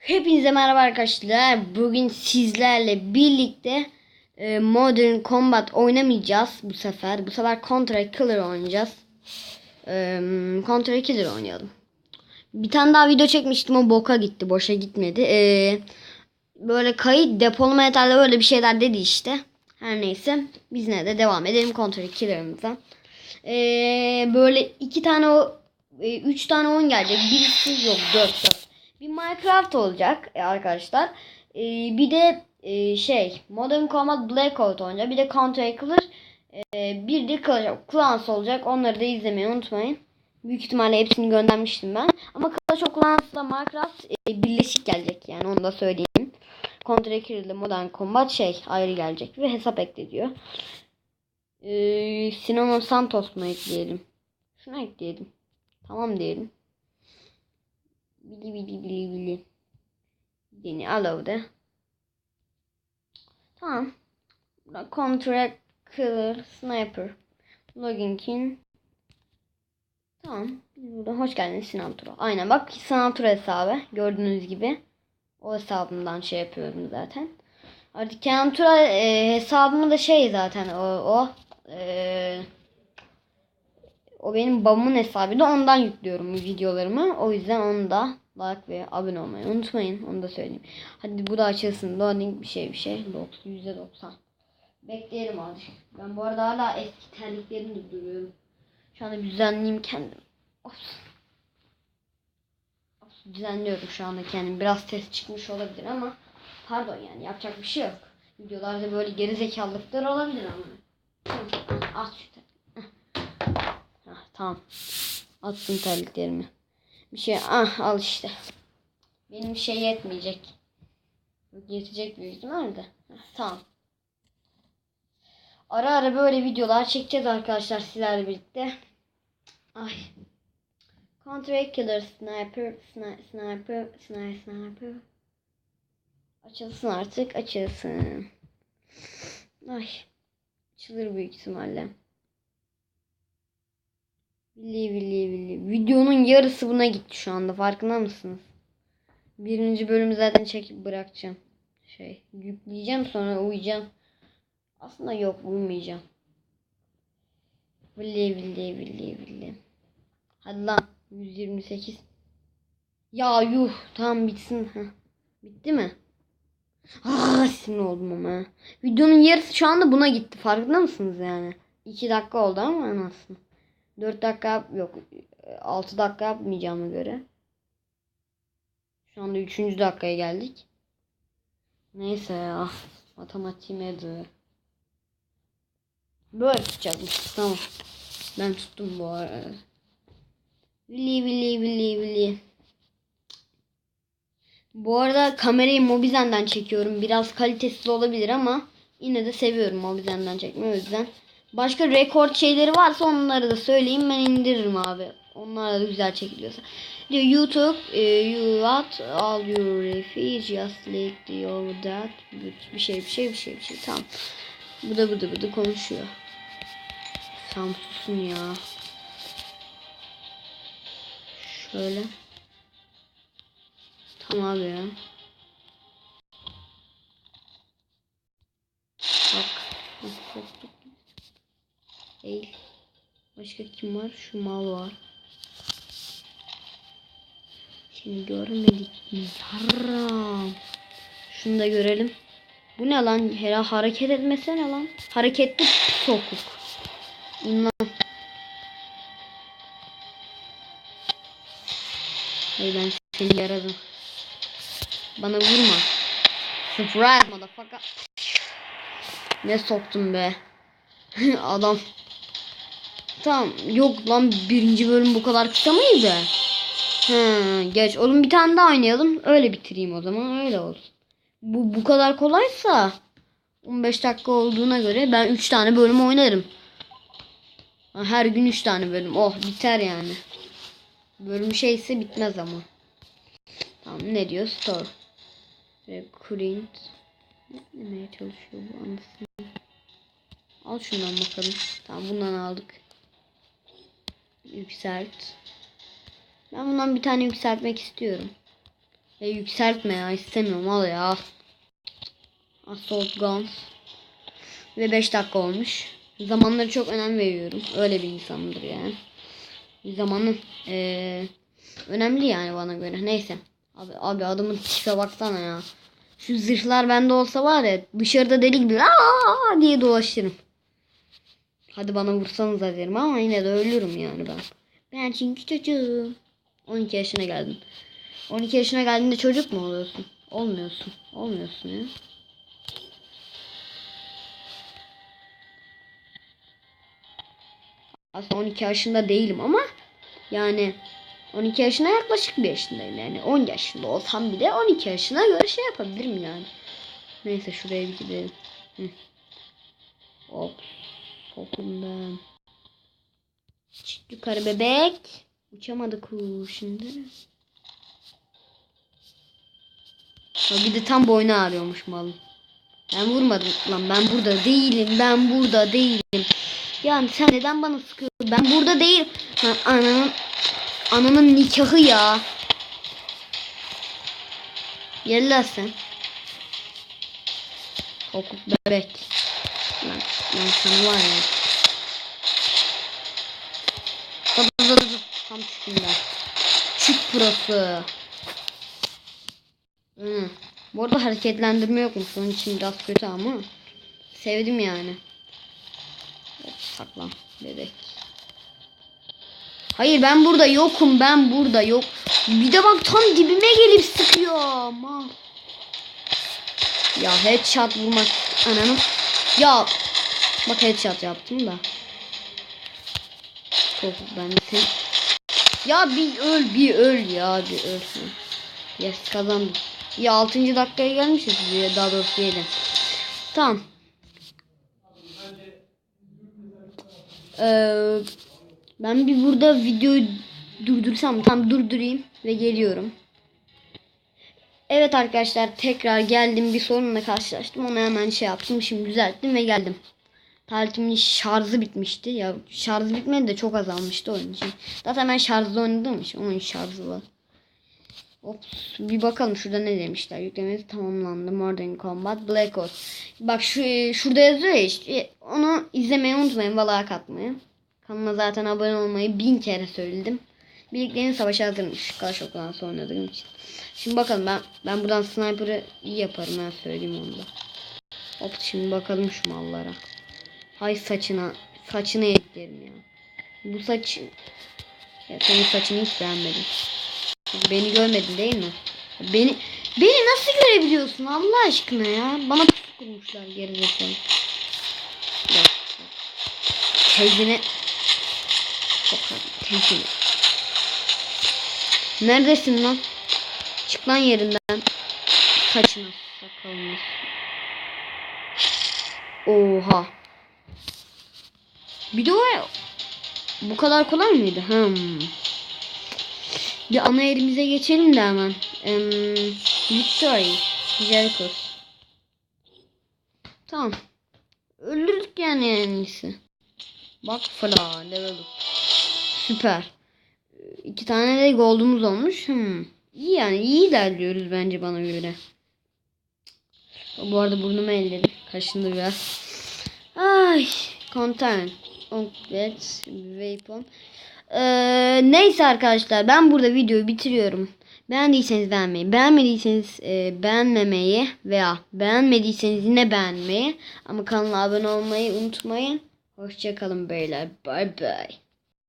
Hepinize merhaba arkadaşlar. Bugün sizlerle birlikte e, Modern Combat oynamayacağız bu sefer. Bu sefer Contra Killer oynayacağız. E, Contra Killer oynayalım. Bir tane daha video çekmiştim o boka gitti. Boşa gitmedi. E, böyle kayıt depolama yeterli öyle bir şeyler dedi işte. Her neyse biz ne de devam edelim Contra Killer'ımıza. E, böyle iki tane o üç tane oyun gelecek. Birisi yok dört dört. Bir Minecraft olacak e, arkadaşlar. E, bir de e, şey Modern Combat Blackout olacak. Bir de Counter Killer. Bir de Clans olacak. Onları da izlemeyi unutmayın. Büyük ihtimalle hepsini göndermiştim ben. Ama Clash of Clans'la Minecraft birleşik gelecek yani onu da söyleyeyim. Counter Killer ile Modern Combat şey ayrı gelecek ve hesap ekleniyor. E, Sinema Santos mu ekleyelim? Şunu ekleyelim. Tamam diyelim. Bili bili bili bili. Yeni allow'da. Tamam. Burada contract killer sniper. Login kin. Tamam. Burada hoş geldiniz Sinan Tura. Aynen bak Sinan Tura hesabı. Gördüğünüz gibi. O hesabımdan şey yapıyorum zaten. Artık Sinan Tura e, hesabımı da şey zaten o, o e, o benim babamın hesabı da ondan yüklüyorum videolarımı. O yüzden onu da like ve abone olmayı unutmayın. Onu da söyleyeyim. Hadi bu da açılsın. Loading bir şey bir şey. %90. Bekleyelim azıcık. Ben bu arada hala eski terliklerimi durduruyorum. Şu anda düzenleyeyim kendim. Of. Of, düzenliyorum şu anda kendim. Biraz ses çıkmış olabilir ama pardon yani yapacak bir şey yok. Videolarda böyle geri zekalılıklar olabilir ama. At şu. Hah, tamam. Attım terliklerimi. Bir şey ah al işte. Benim şey yetmeyecek. Yetecek büyük ihtimalle de. Tamam. Ara ara böyle videolar çekeceğiz arkadaşlar sizlerle birlikte. Ay. Counter Killer Sniper Sniper Sniper Sniper Açılsın artık açılsın. Ay. Açılır büyük ihtimalle. Villi villi villi. Videonun yarısı buna gitti şu anda. Farkında mısınız? Birinci bölümü zaten çekip bırakacağım. Şey yükleyeceğim sonra uyuyacağım. Aslında yok uyumayacağım. Villi villi villi villi. Hadi lan. 128. Ya yuh. Tamam bitsin. Heh. Bitti mi? Ah sinir oldum ama. Videonun yarısı şu anda buna gitti. Farkında mısınız yani? 2 dakika oldu ama anasını. 4 dakika yok 6 dakika yapmayacağıma göre. Şu anda 3. dakikaya geldik. Neyse ya. Matematiğime de. Böyle tutacakmış. Tamam. Ben tuttum bu arada. Vili vili vili vili. Bu arada kamerayı Mobizen'den çekiyorum. Biraz kalitesiz olabilir ama yine de seviyorum Mobizen'den çekmeyi o yüzden. Başka rekord şeyleri varsa onları da söyleyin ben indiririm abi. Onlar da güzel çekiliyorsa. Diyor YouTube e, you what all your refuge just like your that bir şey bir şey bir şey bir şey tamam. Bu da bu da bu da konuşuyor. Tamam susun ya. Şöyle. Tamam abi ya. Bak, bak, bak. Değil. Başka kim var? Şu mal var. Şimdi görmedik mi? Haram. Şunu da görelim. Bu ne lan? Hera hareket etmesene lan. Hareketli sokuk. İnlan. Hayır ben seni yaradım. Bana vurma. Surprise motherfucker. Ne soktum be. Adam. Tamam. Yok lan birinci bölüm bu kadar kısa mıydı? He, geç. Oğlum bir tane daha oynayalım. Öyle bitireyim o zaman. Öyle olsun. Bu bu kadar kolaysa 15 dakika olduğuna göre ben 3 tane bölüm oynarım. Her gün 3 tane bölüm. Oh biter yani. Bölüm şeyse bitmez ama. Tamam ne diyor? Store. Recruit. Ne demeye çalışıyor bu anasını? Al şundan bakalım. Tamam bundan aldık. Yükselt. Ben bundan bir tane yükseltmek istiyorum. E, yükseltme ya istemiyorum al ya. Assault Guns. Ve 5 dakika olmuş. Zamanlara çok önem veriyorum. Öyle bir insandır yani. Zamanı eee, önemli yani bana göre. Neyse. Abi, abi adamın tipe baksana ya. Şu zırhlar bende olsa var ya dışarıda deli gibi aa diye dolaşırım. Hadi bana vursanız derim ama yine de ölürüm yani ben. Ben çünkü çocuğum. 12 yaşına geldim. 12 yaşına geldiğinde çocuk mu oluyorsun? Olmuyorsun. Olmuyorsun ya. Aslında 12 yaşında değilim ama yani 12 yaşına yaklaşık bir yaşındayım yani 10 yaşında olsam bile 12 yaşına göre şey yapabilirim yani. Neyse şuraya gidelim. Hı. Hop. Hopum ben. Çık yukarı bebek. Uçamadı kuş şimdi. Ha, bir de tam boynu ağrıyormuş malım. Ben vurmadım lan ben burada değilim ben burada değilim. Yani sen neden bana sıkıyorsun? Ben burada değilim. Lan ananın ananın nikahı ya. Lan sen. Kokuk bebek. Lan, lan sana var ya. Tam çıkımdan. Çık burası. Hı. Bu arada hareketlendirme yokmuş. Onun için biraz kötü ama. Sevdim yani. Hop, saklan bebek. Hayır ben burada yokum. Ben burada yok. Bir de bak tam dibime gelip sıkıyor. Ama. Ya headshot vurmak ananı. Ya bak headshot yaptım da. Çok ben sen. Ya bir öl bir öl ya bir öl. Yes kazandım. Ya 6. dakikaya gelmişiz diye daha doğrusu 7. Tamam. Ee, ben bir burada videoyu durdursam tam durdurayım ve geliyorum. Evet arkadaşlar tekrar geldim bir sorunla karşılaştım onu hemen şey yaptım şimdi düzelttim ve geldim. Tabletimin şarjı bitmişti ya şarjı bitmedi de çok azalmıştı onun için. Zaten ben şarjlı oynadığım için onun şarjı var. Ops, bir bakalım şurada ne demişler. Yüklemesi tamamlandı. Modern Combat Black Ops. Bak şu şurada yazıyor ya işte. Onu izlemeyi unutmayın. Valağa katmayı. Kanalıma zaten abone olmayı bin kere söyledim. Birliklerin savaşa hazırmış. Clash of Clans oynadığım için. Şimdi bakalım ben ben buradan sniper'ı iyi yaparım ben söyleyeyim onu da. Hop şimdi bakalım şu mallara. Hay saçına saçını eklerim ya. Bu saç ya senin saçını hiç beğenmedim. Beni görmedin değil mi? Beni beni nasıl görebiliyorsun Allah aşkına ya? Bana pusu kurmuşlar gerizekalı. Tezine tezine. Neredesin lan? Çık lan yerinden. Saçına sakalını. Oha. Bir de o bu kadar kolay mıydı? Hmm. Bir ana yerimize geçelim de hemen. Em, Victory. Jericho. Tamam. Öldürdük yani en iyisi. Bak falan level up. Süper. İki tane de gold'umuz olmuş. Hmm. İyi yani iyi ilerliyoruz bence bana göre. Bu arada burnumu elledim. Kaşındı biraz. Ay. Content. Object. Weapon. Ee, neyse arkadaşlar ben burada videoyu bitiriyorum. Beğendiyseniz beğenmeyi, beğenmediyseniz e, beğenmemeyi veya beğenmediyseniz yine beğenmeyi ama kanala abone olmayı unutmayın. Hoşçakalın beyler. Bye bye.